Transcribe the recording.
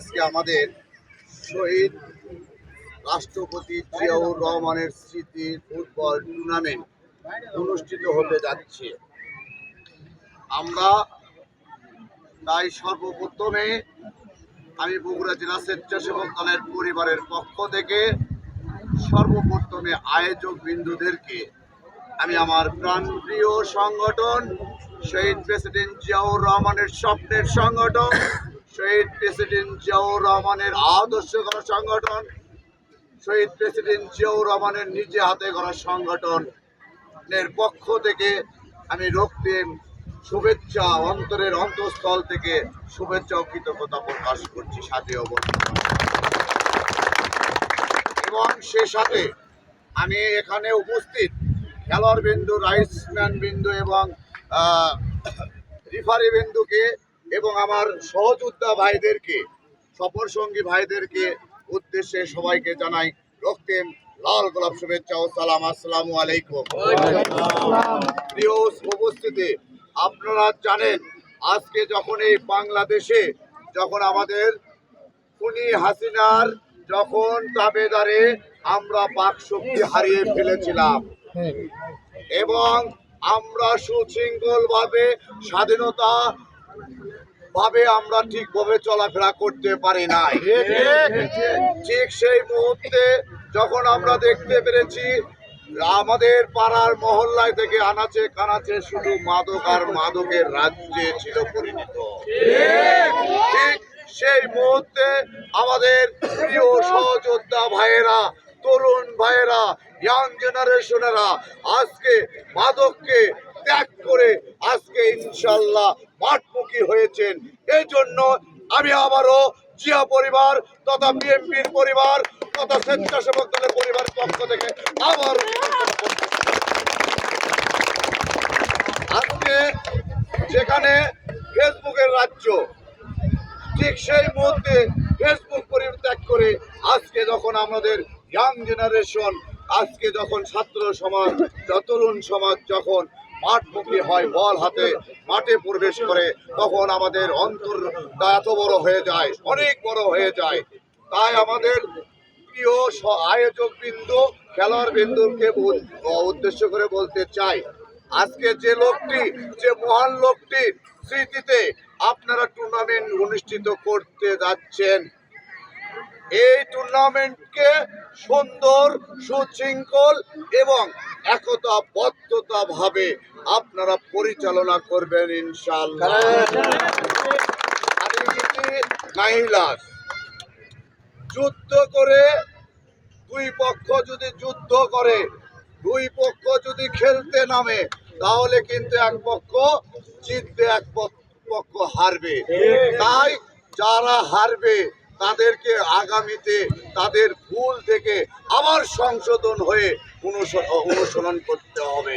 আজকে আমাদের শহীদ রাষ্ট্রপতি জিয়াউর রহমানের স্মৃতি ফুটবল টুর্নামেন্ট অনুষ্ঠিত হতে যাচ্ছে। আমরা তাই সর্বপ্রথমে আমি বগুড়া জেলা স্বেচ্ছাসেবক দলের পরিবারের পক্ষ থেকে সর্বপ্রথমে আয়োজক বিন্দুদেরকে আমি আমার প্রাণপ্রিয় সংগঠন, শহীদ প্রেসিডেন্ট জিয়াউর রহমানের স্বপ্নের সংগঠন শহীদ প্রেসিডেন্ট জিয়াউর রহমানের আদর্শ করা সংগঠন, শহীদ প্রেসিডেন্ট জিয়াউর রহমানের নিজে হাতে করা সংগঠনের পক্ষ থেকে আমি রক্তিম শুভেচ্ছা, অন্তরের অন্তঃস্থল থেকে শুভেচ্ছা ও কৃতজ্ঞতা প্রকাশ করছি সাথে এবং সে সাথে আমি এখানে উপস্থিত খেলোয়াড় বিন্দু, রাইসম্যান বিন্দু এবং রিফারি বিন্দুকে এবং আমার সহযোদ্ধা ভাইদেরকে, সফর সঙ্গী ভাইদেরকে উদ্দেশ্যে সবাইকে জানাই রক্তিম লাল গোলাপ শুভেচ্ছা ও সালাম। আসসালামু আলাইকুম। প্রিয় উপস্থিতি, আপনারা জানেন, আজকে যখন এই বাংলাদেশে, যখন আমাদের খুনি হাসিনার যখন তাবেদারে আমরা বাক শক্তি হারিয়ে ফেলেছিলাম, এবং আমরা সুশৃঙ্খল ভাবে স্বাধীনতা ভাবে আমরা ঠিকভাবে চলাফেরা করতে পারি নাই। ঠিক সেই মুহূর্তে যখন আমরা দেখতে পেরেছি আমাদের পাড়ার মহল্লায় থেকে আনাচে কানাচে শুধু মাদক আর মাদকের রাজ্যে ছিল পরিণত। ঠিক। সেই মুহূর্তে আমাদের প্রিয় সহযোদ্ধা ভাইয়েরা তরুণ ভাইয়েরা ইয়াং জেনারেশনেরা আজকে মাদককে ত্যাগ করে ইনশাল্লাহ মাঠমুখী হয়েছেন। এই জন্য আমি আবারও জিয়া পরিবার তথা বিএনপির পরিবার তথা স্বেচ্ছাসেবক দলের পরিবারের পক্ষ থেকে আবার আজকে যেখানে ফেসবুকের রাজ্য, ঠিক সেই মুহূর্তে ফেসবুক পরিত্যাগ করে আজকে যখন আমাদের ইয়াং জেনারেশন আজকে যখন ছাত্র সমাজ তরুণ সমাজ যখন মাঠমুখী হয়, বল হাতে মাঠে প্রবেশ করে, তখন আমাদের অন্তর এত বড় হয়ে যায়, অনেক বড় হয়ে যায়। তাই আমাদের প্রিয় আয়োজক বিন্দু, খেলোয়াড় বিন্দুকে উদ্দেশ্য করে বলতে চাই, আজকে যে লোকটি, যে মহান লোকটির স্মৃতিতে আপনারা টুর্নামেন্ট অনুষ্ঠিত করতে যাচ্ছেন এই টুর্নামেন্টকে সুন্দর সুশৃঙ্খল এবং একতাবদ্ধতা ভাবে আপনারা পরিচালনা করবেন নাহিলাস। যুদ্ধ করে দুই পক্ষ যদি যুদ্ধ করে দুই পক্ষ যদি খেলতে নামে তাহলে কিন্তু এক পক্ষ জিতবে এক পক্ষ- পক্ষ হারবে তাই যারা হারবে তাদেরকে আগামীতে তাদের ভুল থেকে আবার সংশোধন হয়ে অনুস- অনুসরণ করতে হবে।